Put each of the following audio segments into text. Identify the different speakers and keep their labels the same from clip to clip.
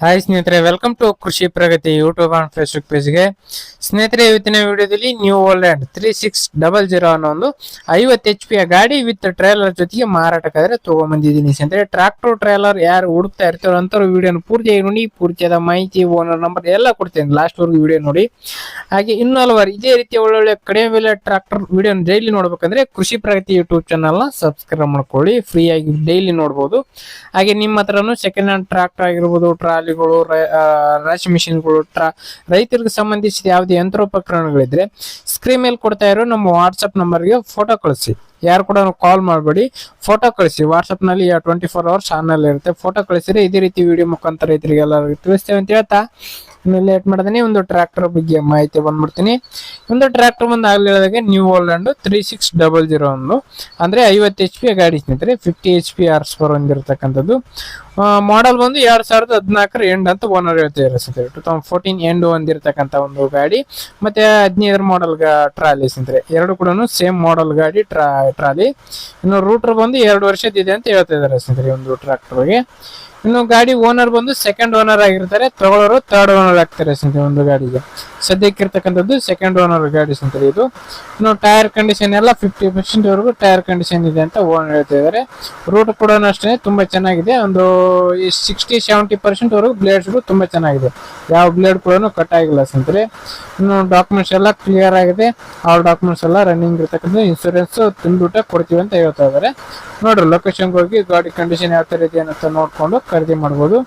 Speaker 1: Hi ಸ್ನೇಹಿತರೆ welcome to Krishi Pragati YouTube and Facebook ಪೇಜ್ಗೆ ಸ್ನೇಹಿತರೆ, ಇವತ್ತಿನ ವಿಡಿಯೋದಲ್ಲಿ New Holland three six double zero ಅನ್ನೋ ಒಂದು ಐವತ್ತು ಎಚ್ ಪಿಯ ಗಾಡಿ ವಿತ್ ಟ್ರೈಲರ್ ಜೊತೆಗೆ ಮಾರಾಟಕ್ಕಾದ್ರೆ ತೊಗೊಂಬಂದಿದ್ದೀನಿ. ಸ್ನೇಹಿತರೆ ಟ್ರಾಕ್ಟರ್ ಟ್ರೈಲರ್ ಯಾರು ಹುಡುಕ್ತಾ ಇರ್ತಾರೋ ಅಂಥವ್ರು ವಿಡಿಯೋನ ಪೂರ್ತಿಯಾಗಿ ನೋಡಿ, ಪೂರ್ತಿಯಾದ ಮಾಹಿತಿ ಓನರ್ ನಂಬರ್ ಎಲ್ಲ ಕೊಡ್ತೇನೆ. ಲಾಸ್ಟ್ವರೆಗೂ ವಿಡಿಯೋ ನೋಡಿ. ಹಾಗೆ ಇನ್ನೂ ಹಲವಾರು ಇದೇ ರೀತಿಯ ಒಳ್ಳೊಳ್ಳೆ ಕಡಿಮೆ ಬೆಲೆ ಟ್ರಾಕ್ಟರ್ ವಿಡಿಯೋನ ಡೈಲಿ ನೋಡ್ಬೇಕಂದ್ರೆ ಕೃಷಿ ಪ್ರಗತಿ ಯೂಟ್ಯೂಬ್ ಚಾನಲ್ನ ಸಬ್ಸ್ಕ್ರೈಬ್ ಮಾಡ್ಕೊಳ್ಳಿ. ಫ್ರೀ ಆಗಿ ಡೈಲಿ ನೋಡ್ಬೋದು. ಹಾಗೆ ನಿಮ್ಮ ಹತ್ರನೂ ಸೆಕೆಂಡ್ ಹ್ಯಾಂಡ್ ಟ್ರಾಕ್ಟರ್ ಆಗಿರ್ಬೋದು ಟ್ರಾಲಿಗಳು ರಾಶಿ ಮಿಷಿನ್ಗಳು, ಟ್ರಾ, ರೈತರಿಗೆ ಸಂಬಂಧಿಸಿದ ಯಾವುದೇ ಯಂತ್ರೋಪಕರಣಗಳಿದ್ರೆ ಸ್ಕ್ರೀನ್ ಮೇಲೆ ಕೊಡ್ತಾ ಇರೋ ನಮ್ಮ ವಾಟ್ಸಪ್ ನಂಬರ್ಗೆ ಫೋಟೋ ಕಳಿಸಿ. ಯಾರು ಕೂಡ ಕಾಲ್ ಮಾಡಬೇಡಿ ಫೋಟೋ ಕಳಿಸಿ. ವಾಟ್ಸಪ್ನಲ್ಲಿ ಟ್ವೆಂಟಿ ಫೋರ್ ಅವರ್ಸ್ ಆನ್ ಇರುತ್ತೆ. ಫೋಟೋ ಕಳಿಸಿದ್ರೆ ಇದೇ ರೀತಿ ವಿಡಿಯೋ ಮುಖಾಂತರ ರೈತರಿಗೆಲ್ಲ ತಿಳಿಸ್ತೇವೆ ಅಂತ ಹೇಳ್ತಾ. ಇನ್ನು ಲೇಟ್ ಮಾಡಿದೀನಿ ಒಂದು ಟ್ರ್ಯಾಕ್ಟರ್ ಬಗ್ಗೆ ಮಾಹಿತಿ ಬಂದ್ಬಿಡ್ತೀನಿ. ಒಂದು ಟ್ರ್ಯಾಕ್ಟರ್ ಬಂದು ಆಗ್ಲಿ ಹೇಳಿದಾಗೆ New Holland three six double zero ಒಂದು. ಅಂದರೆ ಐವತ್ತು ಎಚ್ ಪಿ ಗಾಡಿ ಸ್ನೇಹಿತರೆ ಫಿಫ್ಟಿ ಎಚ್ ಪಿ ಆರ್ಸ್ ಪರ್ ಹೊಂದಿರತಕ್ಕಂಥದ್ದು ಮಾಡೆಲ್ ಬಂದು ಎರಡು ಸಾವಿರದ ಹದಿನಾಲ್ಕರ ಎಂಡ್ ಅಂತ ಓನರ್ ಹೇಳ್ತಿದ್ದಾರೆ ಸ್ನೇಹಿತರೆ. ಟೂ ತೌಸಂಡ್ ಫೋರ್ಟೀನ್ ಎಂಡ್ ಹೊಂದಿರತಕ್ಕಂಥ ಒಂದು ಗಾಡಿ. ಮತ್ತು ಹದಿನೈದರ ಮಾಡೆಲ್ ಟ್ರಾಲಿ ಸ್ನೇಹಿತರೆ. ಎರಡು ಕೂಡ ಸೇಮ್ ಮಾಡೆಲ್ ಗಾಡಿ ಟ್ರಾ ಟ್ರಾಲಿ ಇನ್ನು ರೂಟ್ರ್ ಬಂದು ಎರಡು ವರ್ಷದಿದೆ ಅಂತ ಹೇಳ್ತಾ ಇದ್ದಾರೆ ಸ್ನೇಹಿತರೆ ಒಂದು ಟ್ರ್ಯಾಕ್ಟರ್ಗೆ ಇನ್ನು ಗಾಡಿ ಓನರ್ ಬಂದು ಸೆಕೆಂಡ್ ಓನರ್ ಆಗಿರ್ತಾರೆ. ತಗೊಳ್ಳೋರು ಥರ್ಡ್ ಓನರ್ ಆಗ್ತಾರೆ ಸಂತೆ ಒಂದು ಗಾಡಿಗೆ. ಸದ್ಯಕ್ಕೆ ಇರ್ತಕ್ಕಂಥದ್ದು ಸೆಕೆಂಡ್ ಓನರ್ ಗಾಡಿ ಸಂತೆ ಇದು. ಇನ್ನು ಟೈರ್ ಕಂಡೀಷನ್ ಎಲ್ಲ ಫಿಫ್ಟಿ ಪರ್ಸೆಂಟ್ ವರೆಗೂ ಟೈರ್ ಕಂಡೀಷನ್ ಇದೆ ಅಂತ ಓನರ್ ಹೇಳ್ತಾ ಇದ್ದಾರೆ ರೂಟ್ ಕೂಡ ಅಷ್ಟೇ, ತುಂಬಾ ಚೆನ್ನಾಗಿದೆ. ಒಂದು ಸಿಕ್ಸ್ಟಿ ಸೆವೆಂಟಿ ಪರ್ಸೆಂಟ್ ವರೆಗೂ ಬ್ಲೇಡ್ಸ್ ತುಂಬಾ ಚೆನ್ನಾಗಿದೆ. ಯಾವ ಬ್ಲೇಡ್ ಕೂಡ ಕಟ್ ಆಗಿಲ್ಲ ಸಂತೆ ಇನ್ನು ಡಾಕ್ಯುಮೆಂಟ್ಸ್ ಎಲ್ಲ ಕ್ಲಿಯರ್ ಆಗಿದೆ. ಆ ಡಾಕ್ಯುಮೆಂಟ್ಸ್ ಎಲ್ಲ ರನ್ನಿಂಗ್ ಇರ್ತಕ್ಕಂಥ ಇನ್ಸೂರೆನ್ಸ್ ತುಂಬಿಟ್ಟು ಕೊಡ್ತೀವಿ ಅಂತ ಹೇಳ್ತಾ ಇದ್ದಾರೆ ನೋಡ್ರಿ ಲೊಕೇಶನ್ಗೆ ಹೋಗಿ ಗಾಡಿ ಕಂಡೀಷನ್ ಯಾವ ಥರ ಇದೆ ಅಂತ ನೋಡ್ಕೊಂಡು ಖರೀದಿ ಮಾಡ್ಬೋದು.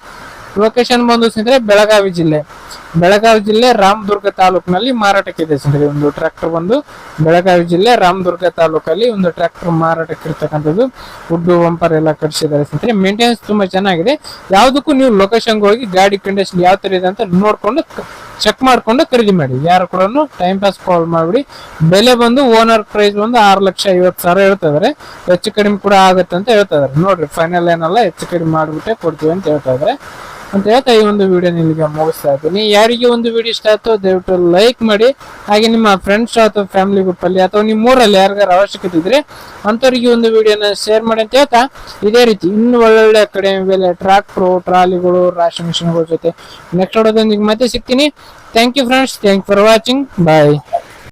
Speaker 1: ಲೊಕೇಶನ್ ಬಂದು ಸ್ನೇಹಿತರೆ ಬೆಳಗಾವಿ ಜಿಲ್ಲೆ. ಬೆಳಗಾವಿ ಜಿಲ್ಲೆ ರಾಮದುರ್ಗ ತಾಲೂಕಿನಲ್ಲಿ ಮಾರಾಟಕ್ಕಿದೆ ಸರ್. ಒಂದು ಟ್ರ್ಯಾಕ್ಟರ್ ಬಂದು ಬೆಳಗಾವಿ ಜಿಲ್ಲೆ ರಾಮದುರ್ಗ ತಾಲೂಕಲ್ಲಿ ಒಂದು ಟ್ರ್ಯಾಕ್ಟರ್ ಮಾರಾಟಕ್ಕೆ ಇರ್ತಕ್ಕಂಥದ್ದು. ಉಡ್ಡು, ಬಂಪರ್ ಎಲ್ಲ ಕಟ್ಸಿದ್ದಾರೆ ಸ್ನೇಹಿತರೆ ಮೇಂಟೆನೆನ್ಸ್ ತುಂಬಾ ಚೆನ್ನಾಗಿದೆ. ಯಾವುದಕ್ಕೂ ನೀವು ಲೊಕೇಶನ್ಗೆ ಹೋಗಿ ಗಾಡಿ ಕಂಡೀಷನ್ ಯಾವ ತರ ಇದೆ ಅಂತ ನೋಡ್ಕೊಂಡು ಚೆಕ್ ಮಾಡ್ಕೊಂಡು ಖರೀದಿ ಮಾಡಿ. ಯಾರು ಕೂಡ ಟೈಮ್ ಪಾಸ್ ಕಾಲ್ ಮಾಡ್ಬಿಡಿ. ಬೆಲೆ ಬಂದು ಓನರ್ ಪ್ರೈಸ್ ಬಂದು ಆರು ಲಕ್ಷ ಐವತ್ತು ಸಾವಿರ ಹೇಳ್ತಾ ಇದಾರೆ ಹೆಚ್ಚು ಕಡಿಮೆ ಕೂಡ ಆಗುತ್ತೆ ಅಂತ ಹೇಳ್ತಾ ಇದಾರೆ ನೋಡ್ರಿ ಫೈನಲ್ ಏನಲ್ಲ ಹೆಚ್ಚು ಕಡಿಮೆ ಮಾಡಿಬಿಟ್ಟೆ ಕೊಡ್ತೀವಿ ಅಂತ ಹೇಳ್ತಾ ಇದಾರೆ ಅಂತ ಹೇಳ್ತಾ ಈ ಒಂದು ವಿಡಿಯೋ ನಿಮಗೆ ಮುಗಿಸ್ತಾ ಇದ್ದೀನಿ. ಯಾರಿಗೆ ಒಂದು ವಿಡಿಯೋ ಇಷ್ಟ ಆಯ್ತು ದಯವಿಟ್ಟು ಲೈಕ್ ಮಾಡಿ. ಹಾಗೆ ನಿಮ್ಮ ಫ್ರೆಂಡ್ಸ್ ಅಥವಾ ಫ್ಯಾಮಿಲಿ ಗ್ರೂಪಲ್ಲಿ ಅಥವಾ ನಿಮ್ಮ ಊರಲ್ಲಿ ಯಾರಿಗಾರ ಅವಶ್ಯಕತೆ ಇದ್ರೆ ಅಂಥವ್ರಿಗೆ ಒಂದು ವಿಡಿಯೋನ ಶೇರ್ ಮಾಡಿ ಅಂತ ಹೇಳ್ತಾ ಇದೇ ರೀತಿ ಇನ್ನು ಒಳ್ಳೊಳ್ಳೆ ಕಡೆ ಮೇಲೆ ಟ್ರಾಕ್ಟ್ರು ಟ್ರಾಲಿಗಳು ರಾಶಿ ಮಿಷಿನ್ಗಳ ಜೊತೆ. ನೆಕ್ಸ್ಟ್ ಹೊಡೋದೊಂದಿಗೆ ಮತ್ತೆ ಸಿಗ್ತೀನಿ. Thank you friends thank for watching bye